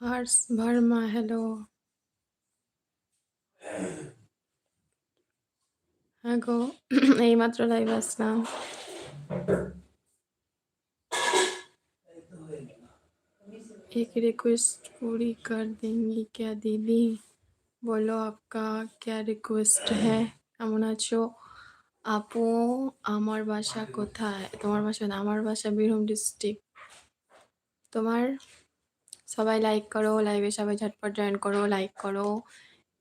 Hars Verma, hello. হ্যাঁ গো এইমাত্র live আসলাম एक रिक्वेस्ट पूरी कर देंगी क्या दीदी बोलो आपका क्या রিকোয়েস্ট है কেমন আছো আপু আমার বাসা কোথায় তোমার বাসা না আমার বাসা বীরভূম ডিস্ট্রিক্ট তোমার সবাই লাইক করো লাইভে সবাই ঝটপট জয়েন করো লাইক করো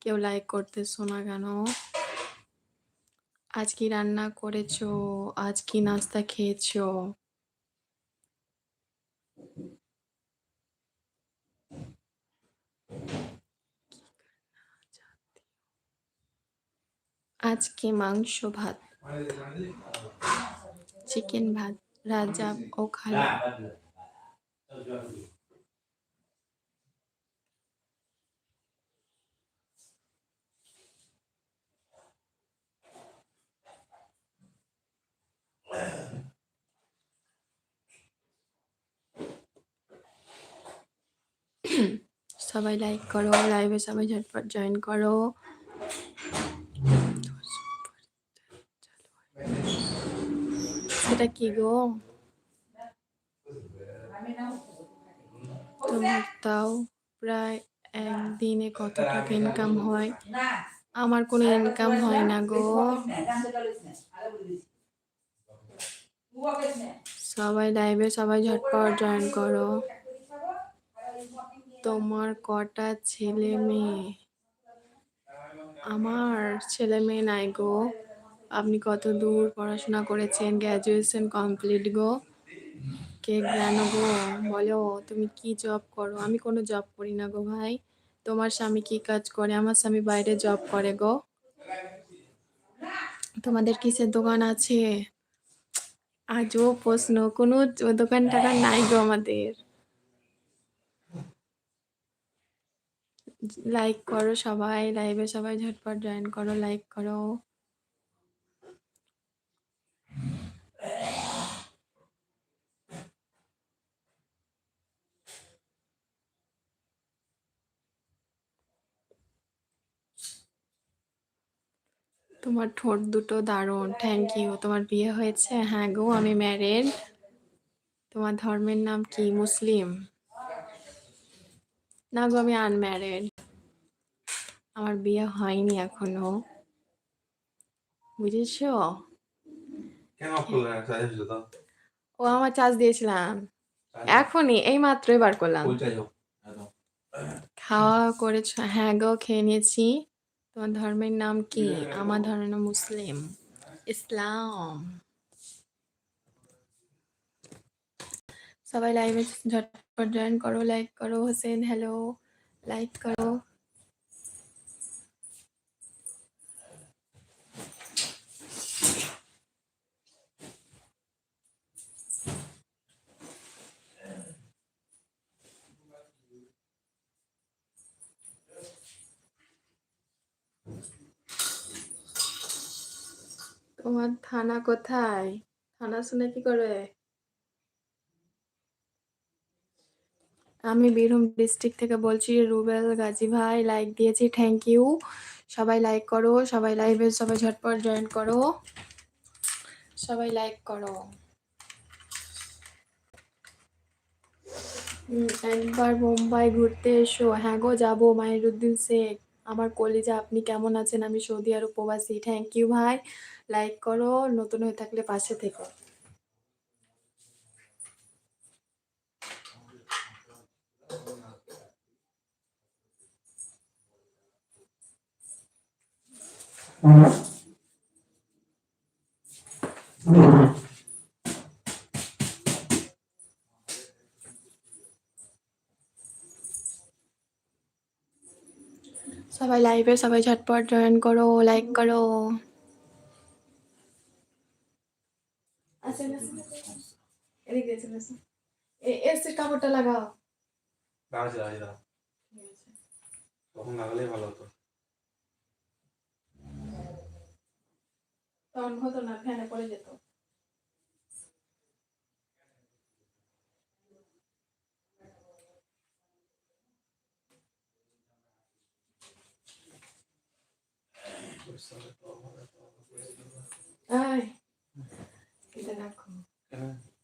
কেউ লাইক করতেছো না কেন আজ কি রান্না করেছো আজ কি নাস্তা খেয়েছো আজকে মাংস, ভাত। চিকেন ভাত, রাজা ও খালা। সবাই লাইক করো লাইভে সবাই ঝটপট জয়েন করো। সেটা কি গো? তোমার তাও প্রায় একদিনে কত টাকা ইনকাম হয়? আমার কোনো ইনকাম হয় না গো। সবাই লাইভে সবাই ঝটপট জয়েন করো। তোমার কটা ছেলে মেয়ে? আমার ছেলে মেয়ে নাই গো। আপনি কত দূর পড়াশোনা করেছেন? গ্র্যাজুয়েশন কমপ্লিট গো। কে জ্ঞান গো? বলো, তুমি কি জব করো? আমি কোনো জব করি না গো ভাই। তোমার স্বামী কি কাজ করে? আমার স্বামী বাইরে জব করে গো। তোমাদের কিসের দোকান আছে? আজও প্রশ্ন, কোনো দোকান টাকান নাই গো আমাদের। লাইক করো সবাই লাইভে সবাই ঝটপট জয়েন করো লাইক করো। তোমার ঠোঁট দুটো দারুণ থ্যাংক ইউ তোমার বিয়ে হয়েছে? হ্যাঁ গো, আমি ম্যারেড তোমার ধর্মের নাম কি? মুসলিম। না গো, আমি আনম্যারেড আমার বিয়ে হয়নি এখনও। বুঝেছ? কেন না? চার্জ তো। ও আমার চার্জ দিয়েছিলাম। এখনই এই মাত্র এবার করলাম। খাওয়া করেছ হ্যাঁ গো খেয়ে নিয়েছি। তোমার ধর্মের নাম কি? আমার ধর্মের মুসলিম। ইসলাম। সবাই লাইভে ঝটপট জয়েন করো লাইক করো হোসেন হ্যালো লাইক করো। তোমার থানা কোথায়? থানা শুনে কি করে আমি বীরভূম ডিস্ট্রিক্ট থেকে বলছি, রুবেল গাজী ভাই লাইক দিয়েছি থ্যাংক ইউ সবাই লাইক করো, সবাই লাইভে সবাই ঝটপট জয়েন করো। সবাই লাইক করো। একবার মুম্বাই ঘুরতে এসো। হ্যাঁ গো, যাব, মাহিরুদ্দিন শেখ। আমার কলিজা আপনি কেমন আছেন? আমি সৌদি আরব প্রবাসী। থ্যাংক ইউ ভাই। লাইক করো, নতুন হয়ে থাকলে পাশে থেকো। সবাই লাইভে সবাই ঝটপট জয়েন করো লাইক করো। কাপড়টা লাগাও। তখন ভালো হতো। তখন হতো না ফ্যানে পড়ে যেত। এই এটা রাখো?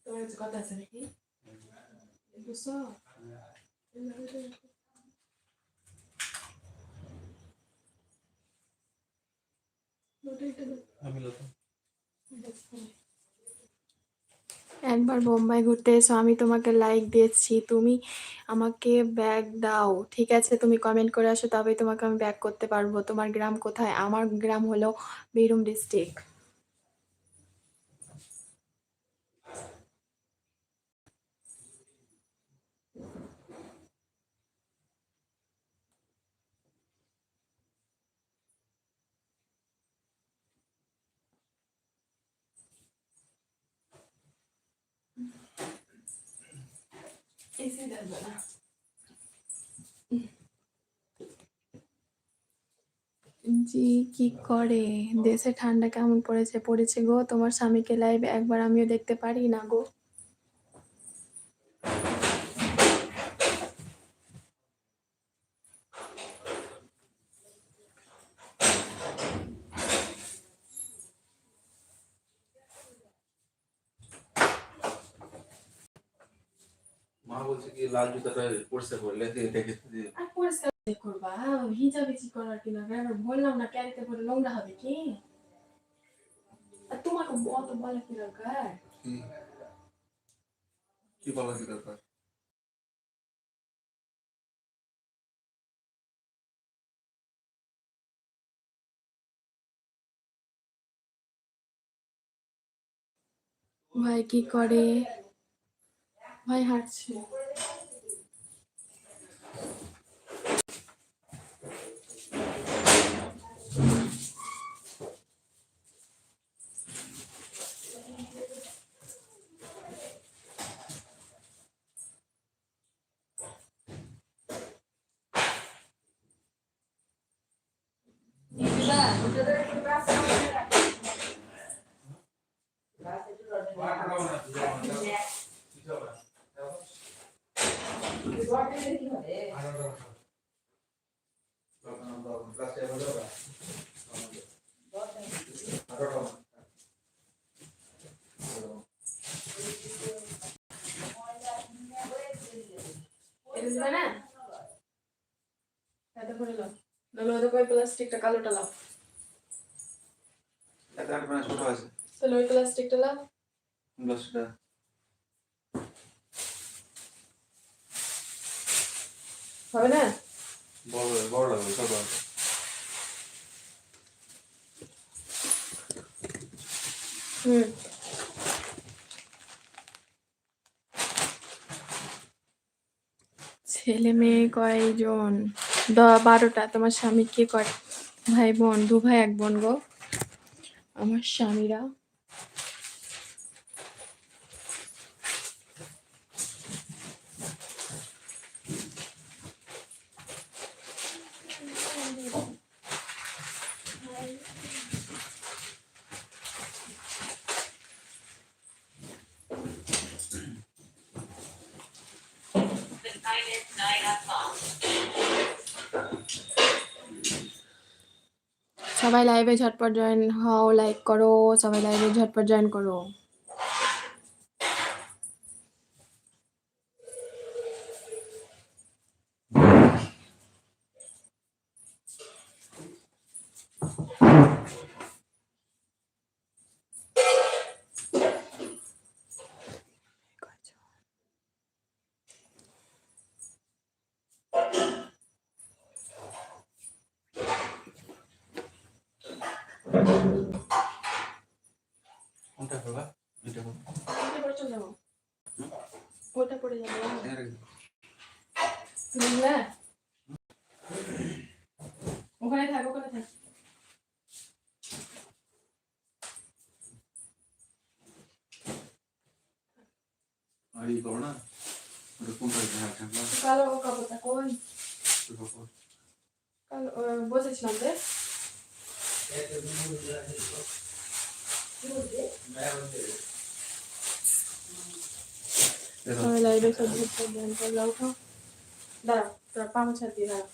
তোমার কাছে কথা আছে নাকি বুঝছ আমি লতো একবার বোম্বাই ঘুরতে এসো, আমি তোমাকে লাইক দিয়েছি। তুমি আমাকে ব্যাগ দাও, ঠিক আছে? তুমি কমেন্ট করে আসো, তবেই তোমাকে আমি ব্যাক করতে পারব। তোমার গ্রাম কোথায়? আমার গ্রাম হলো বীরভূম ডিস্ট্রিক্ট জি, কি করে? দেশে ঠান্ডা কেমন পড়েছে? পড়েছে গো, তোমার স্বামীকে লাইভ একবার আমিও দেখতে পারি না গো মা বলছে কি লাল জুতাটা পরিষ্কার করলে দেখে আর পরিষ্কার কি করবা ভিজাভিজি করার কি লাগে আমি বললাম না ক্যারিতে করে নোংরা হবে কি? আর তোমাকে অত বলা কি দরকার? কি? কি বলা কি দরকার? ভাই কি করে? ভয় হাঁটছে কালোটা লাভ এটা আর মানে ছোট আছে তাহলে ওই প্লাস্টিকটা হবে না? বড় বড় লাগবে ছোট আছে হুম। ছেলে মেয়ে কয়জন? দ বারোটা তোমার স্বামী কে করে? ভাই বোন দু ভাই এক বোন গো। আমার স্বামীরা সবাই লাইভে ঝটপট জয়েন হও লাইক করো সবাই লাইভে ঝটপট জয়েন করো কোনটা করবা এটা করবা ওটা পরে চলে যাব ওটা পরে যাব এর বুঝলে ওখানে থাক ওখানে থাক আর ই করো না ওটা কোনটা হ্যাঁ ঠান্ডা কালো কাপড়টা কোন কালো আহ, বসেছিলাম রে সবাই লাইভে সব ঝটপট জয়েন করলে উঠো দাঁড়াও তোরা পা মোছা দিয়ে দাঁড়াও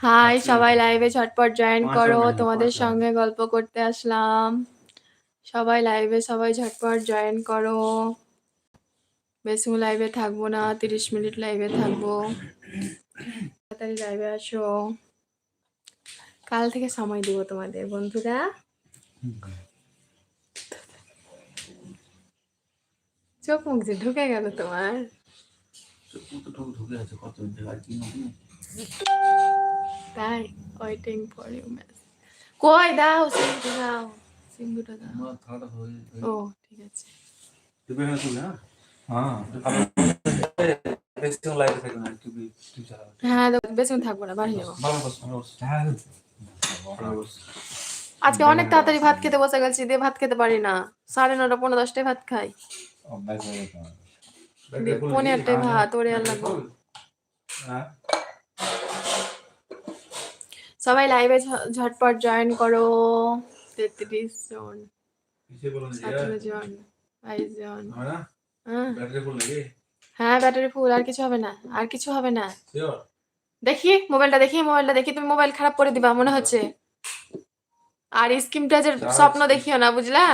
হাই। সবাই লাইভে ঝটপট জয়েন করো তোমাদের সঙ্গে গল্প করতে আসলাম। সবাই লাইভে সবাই ঝটপট জয়েন করো। বেশি লাইভে থাকব না তিরিশ মিনিট লাইভে থাকব। তাড়াতাড়ি লাইভে আসো। কাল থেকে সময় দিব তোমাদের বন্ধুরা। চোখ মুখ যে ঢুকে গেল তোমার। ঢুকে আছে কত তাই ওয়েটিং ফর ইউ ম্যাস কই দাও সিঙ্গু দাও সিঙ্গুটা দাও। হয়ে ও ঠিক আছে। এখানে তুই হ্যাঁ হ্যাঁ লাইভে থাকবে না হ্যাঁ বেশিক্ষণ থাকব বাড়ি যাব। ভালো বস ভালো বস হ্যাঁ আজকে অনেক তাড়াতাড়ি ভাত খেতে বসে গেছি দিয়ে ভাত খেতে পারি না। সাড়ে নটা পনেরো দশটায় ভাত খাই। অভ্যাস হয়ে গেছে। আমার। দিয়ে পনেরো একটাই ভাত ওরে লাগবো হ্যাঁ? সবাই লাইভে ঝটপট জয়েন করো। তেত্রিশ জন। জন। বাইশ জন। হ্যাঁ। ব্যাটারি ফুল হ্যাঁ ব্যাটারি ফুল আর কিছু হবে না আর কিছু হবে না। দেখি মোবাইলটা দেখি মোবাইলটা দেখি তুমি মোবাইল খারাপ করে দিবা মনে হচ্ছে। আর স্কিমটা স্বপ্ন দেখিও না বুঝলা?